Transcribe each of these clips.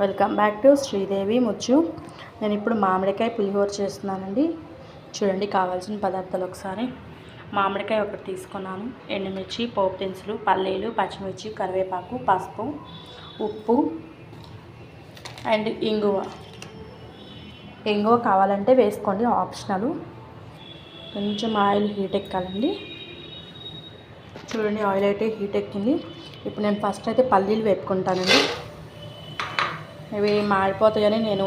Welcome back to Sridevi Muchu నేను ఇప్పుడు మామిడికాయ పులిహోర చేస్తున్నానండి. చూడండి కావాల్సిన పదార్థాలు ఒకసారి. మామిడికాయ ఒకటి తీసుకున్నాను. ఎండుమిర్చి పోపు దినుసులు పల్లీలు పచ్చిమిర్చి కరివేపాకు పసుపు ఉప్పు అండ్ ఇంగువ. ఇంగువ కావాలంటే వేసుకోండి ఆప్షనల్. కొంచెం ఆయిల్ హీట్ ఎక్కాలండి. చూడండి ఆయిల్ అయితే హీట్ ఎక్కింది. ఇప్పుడు నేను ఫస్ట్ అయితే పల్లీలు వేపుకుంటానండి. ఇవి మాడిపోతాయని నేను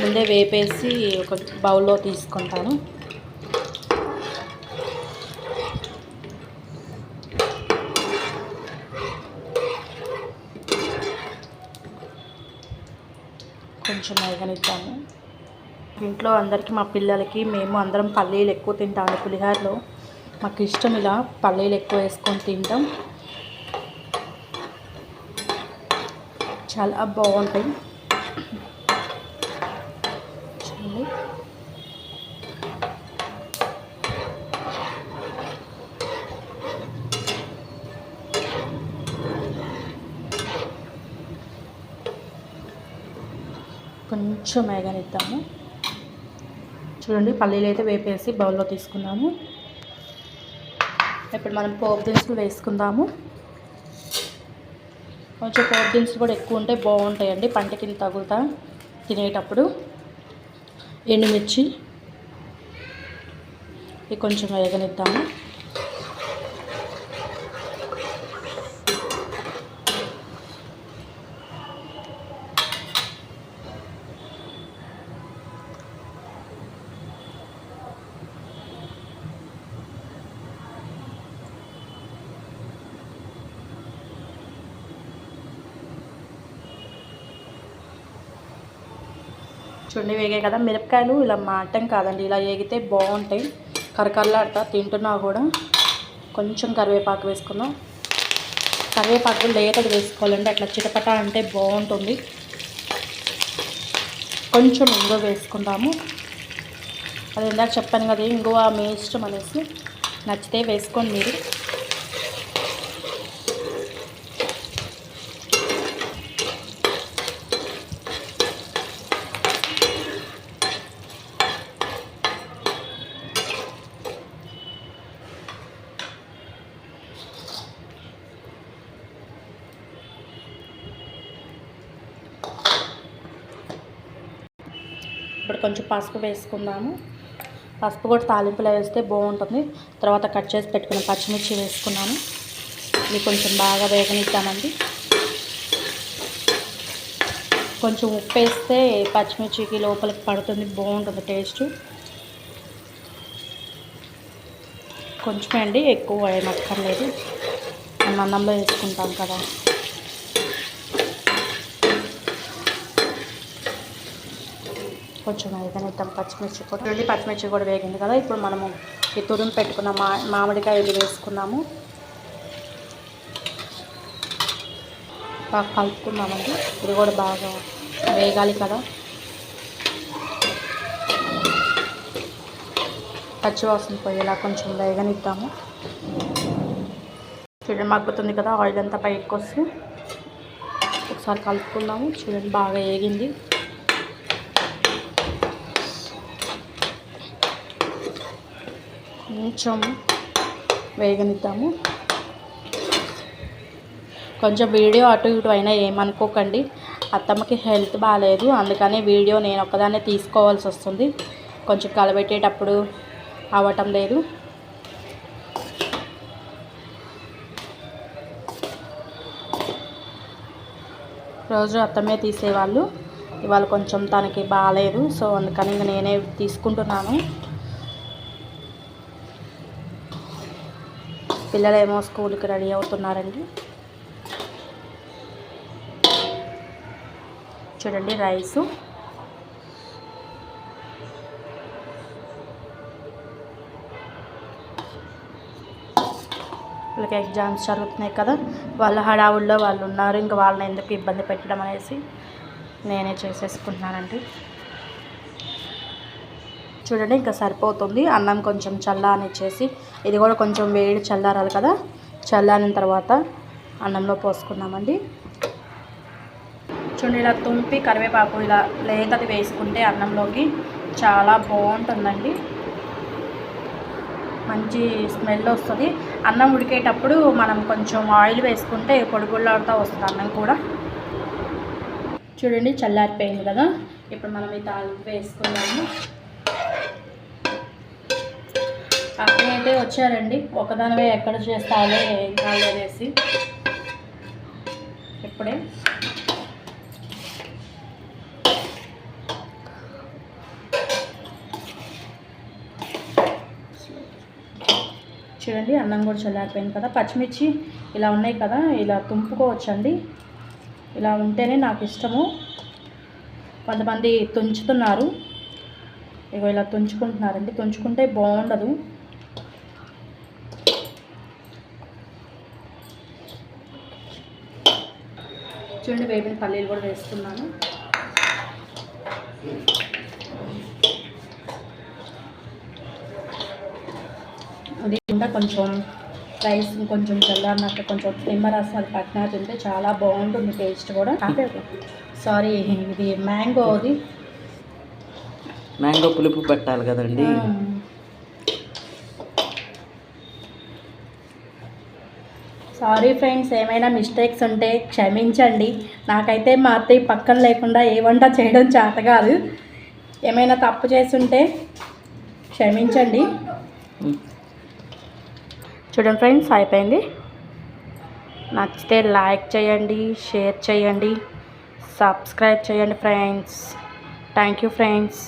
ముందే వేపేసి ఒక బౌల్లో తీసుకుంటాను. కొంచెం వేగనిద్దాము. ఇంట్లో అందరికీ మా పిల్లలకి మేము అందరం పల్లీలు ఎక్కువ తింటాము. పులిహోరలో మాకు ఇష్టం ఇలా పల్లీలు ఎక్కువ వేసుకొని తింటాం. చాలా బాగుంటాయి. చూడండి. కొంచెం వేగనిద్దాము చూడండి పల్లీలు అయితే వేపేసి బౌల్లో తీసుకున్నాము. ఇప్పుడు మనం పోపు దినుసులు వేసుకుందాము. కొంచెం ప్రోటీన్స్ కూడా ఎక్కువ ఉంటే బాగుంటాయండి. పంట కింద తగులుతా తినేటప్పుడు. ఎండుమిర్చి. ఇవి కొంచెం వేగనిద్దాము. చూడండి వేగాయి కదా. మిరపకాయలు ఇలా మాటం కాదండి. ఇలా వేగితే బాగుంటాయి. కరకరలాడతా తింటున్నా కూడా. కొంచెం కరివేపాకు వేసుకుందాం. కరివేపాకు లేతది వేసుకోవాలండి. అట్లా చిటపట అంటే బాగుంటుంది. కొంచెం ఇంగువ వేసుకుందాము. అది ఇందాక చెప్పాను కదా ఇంగువ మీ ఇష్టం అనేసి. నచ్చితే వేసుకోండి మీరు. ఇప్పుడు కొంచెం పసుపు వేసుకుందాము. పసుపు కూడా తాలింపులో వేస్తే బాగుంటుంది. తర్వాత కట్ చేసి పెట్టుకున్న పచ్చిమిర్చి వేసుకున్నాను. ఇది కొంచెం బాగా వేగనిద్దామండి. కొంచెం ఉప్పు వేస్తే పచ్చిమిర్చికి లోపలికి పడుతుంది. బాగుంటుంది టేస్ట్. కొంచెమే అండి ఎక్కువ ఏమక్కర్లేదు మనం అన్నంలో వేసుకుంటాం కదా. కొంచెం వేగనిద్దాం పచ్చిమిర్చి కూడా రెండు పచ్చిమిర్చి కూడా వేగింది కదా. ఇప్పుడు మనము ఈ తురుము పెట్టుకున్న మా మామిడికాయలు వేసుకున్నాము. బాగా కలుపుకున్నామండి. ఇది కూడా బాగా వేగాలి కదా. పచ్చివాసన పోయేలా కొంచెం వేగనిద్దాము. చూడండి మగ్గుతుంది కదా ఆయిల్ అంతా పైకి వస్తే. ఒకసారి కలుపుకుందాము. చూడండి బాగా వేగింది. కొంచెం వేగనిద్దాము. కొంచెం వీడియో అటు ఇటు అయినా ఏమనుకోకండి. అత్తమ్మకి హెల్త్ బాగాలేదు అందుకనే వీడియో నేను ఒక్కదాన్నే తీసుకోవాల్సి వస్తుంది. కొంచెం కలబెట్టేటప్పుడు అవ్వటం లేదు. రోజు అత్తమ్మే తీసేవాళ్ళు. ఇవాళ కొంచెం తనకి బాగాలేదు సో అందుకని ఇంక నేనే తీసుకుంటున్నాను. పిల్లలేమో స్కూల్కి రెడీ అవుతున్నారండి. చూడండి రైసు. వాళ్ళకి ఎగ్జామ్స్ జరుగుతున్నాయి కదా వాళ్ళ హడావుల్లో వాళ్ళు ఉన్నారు ఇంకా వాళ్ళని ఎందుకు ఇబ్బంది పెట్టడం అనేసి నేనే చేసేసుకుంటున్నానండి. చూడండి ఇంకా సరిపోతుంది. అన్నం కొంచెం చల్లానిచ్చేసి ఇది కూడా కొంచెం వేడి చల్లారాలి కదా. చల్లారిన తర్వాత అన్నంలో పోసుకున్నామండి చూడండి ఇలా తుంపి కరివేపాకు ఇలా లేతది వేసుకుంటే అన్నంలోకి చాలా బాగుంటుందండి. మంచి స్మెల్ వస్తుంది. అన్నం ఉడికేటప్పుడు మనం కొంచెం ఆయిల్ వేసుకుంటే పొడిగుళ్ళతో వస్తుంది అన్నం కూడా. చూడండి చల్లారిపోయింది కదా. ఇప్పుడు మనం ఈ తాలింపు వేసుకున్నాము వచ్చారండి. ఒకదానివే ఎక్కడ చేస్తాలో ఏం కాలేదనేసి ఇప్పుడే. చూడండి అన్నం కూడా చల్లారిపోయింది కదా. పచ్చిమిర్చి ఇలా ఉన్నాయి కదా ఇలా తుంపుకోవచ్చండి. ఇలా ఉంటేనే నాకు ఇష్టము. కొంతమంది తుంచుతున్నారు. ఇగో ఇలా తుంచుకుంటున్నారండి. తుంచుకుంటే బాగుండదు. చూడండి వేపిన పల్లీలు కూడా వేస్తున్నాను. అది ఇంకా కొంచెం రైస్ కొంచెం చల్లారినాక కొంచెం నిమ్మరసాలు పట్టినా తింటే చాలా బాగుంటుంది టేస్ట్ కూడా. సారీ ఇది మ్యాంగో అది. మ్యాంగో పులుపు పెట్టాలి కదండి. సారీ ఫ్రెండ్స్ ఏమైనా మిస్టేక్స్ ఉంటే క్షమించండి. నాకైతే మా అత్తయ్య పక్కన లేకుండా ఏ వంట చేయడం చేత కాదు ఏమైనా తప్పు చేస్తుంటే క్షమించండి. చూడండి ఫ్రెండ్స్ అయిపోయింది. నచ్చితే లైక్ చేయండి షేర్ చేయండి సబ్స్క్రైబ్ చేయండి ఫ్రెండ్స్ థ్యాంక్ యూ ఫ్రెండ్స్